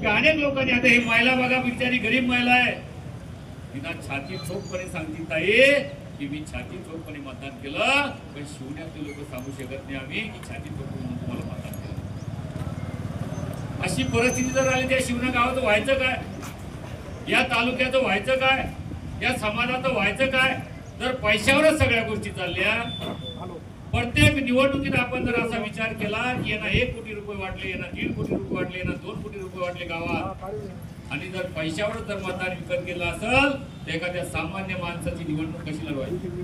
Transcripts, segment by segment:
की अनेक लोकांनी आता हे महिला बघा बिचारी गरीब महिला आहे. तिला छाती चोखपणे सांगते ताई की मी छाती चोखपणे मतदान केलं पण शिवण्यातले लोक सांगू शकत नाही आम्ही की छाती चोख म्हणून तुम्हाला मतदान केलं. अशी परिस्थिती जर आली त्या शिवण्या गावात व्हायचं काय? या तालुक्याचं व्हायचं काय? या समाजाचं व्हायचं काय? जर पैशावरच सगळ्या गोष्टी चालल्या. प्रत्येक निवडणुकीत आपण जर असा विचार केला की यांना एक कोटी रुपये वाटले यांना दीड कोटी रुपये वाटले यांना दोन कोटी रुपये वाटले गावात आणि जर पैशावर जर मतदान विकत गेलं असेल तर एखाद्या सामान्य माणसाची निवडणूक कशी लढवायची?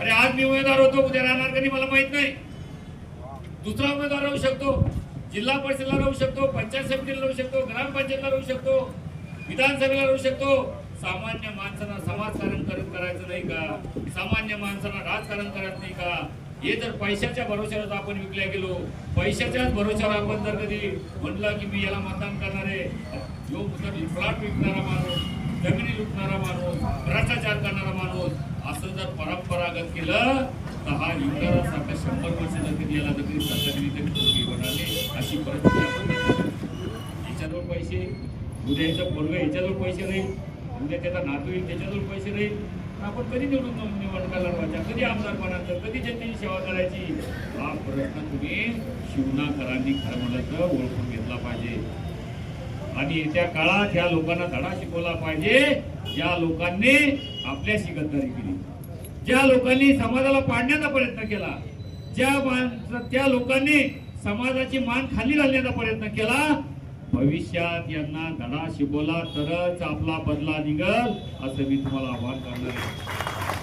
अरे आज मी उमेदवार होतो उद्या राहणार कधी मला माहीत नाही. दुसरा उमेदवार राहू शकतो जिल्हा परिषदला राहू शकतो पंचायत समितीला राहू शकतो ग्रामपंचायतला राहू शकतो विधानसभेला राहू शकतो. सामान्य माणसांना समाजकारण करायचं नाही का? सामान्य माणसांना राजकारण करायचं नाही का? हे जर पैशाच्या भरोश्यावर आपण विकल्या गेलो पैशाच्याच भरोश्यावर आपण जर कधी म्हणलं की मी याला मतदान करणार आहे जो प्लॉट विकणारा माणूस जमिनी लुटणारा माणूस भ्रष्टाचार करणारा माणूस असं जर परंपरागत केलं तर हा युवरासारखा शंभर वर्ष जर कधी याला जर कधी सरकारने तरी पोरगी अशी परिस्थिती आपण याच्याजवळ पैसे उद्या याचं पोरग याच्याजवळ पैसे नाही उद्या त्याचा नातू येईल त्याच्याजवळ पैसे नाही आपण कधी निवडून निवडणुका लढवायच्या? कधी आमदार बनायचं? कधी जनतेची सेवा करायची? हा प्रश्न तुम्ही शिवनाकरांनी खरं म्हणलं तर ओळखून घेतला पाहिजे. आणि येत्या काळात ह्या लोकांना धडा शिकवला पाहिजे. ज्या लोकांनी आपल्याशी गद्दारी केली. ज्या लोकांनी समाजाला पाडण्याचा प्रयत्न केला. ज्या माणसं त्या लोकांनी समाजाची मान खाली घालण्याचा प्रयत्न केला. भविष्यात यांना धडा शिकवला तरच आपला बदला निघल असं मी तुम्हाला आवाहन करणार आहे.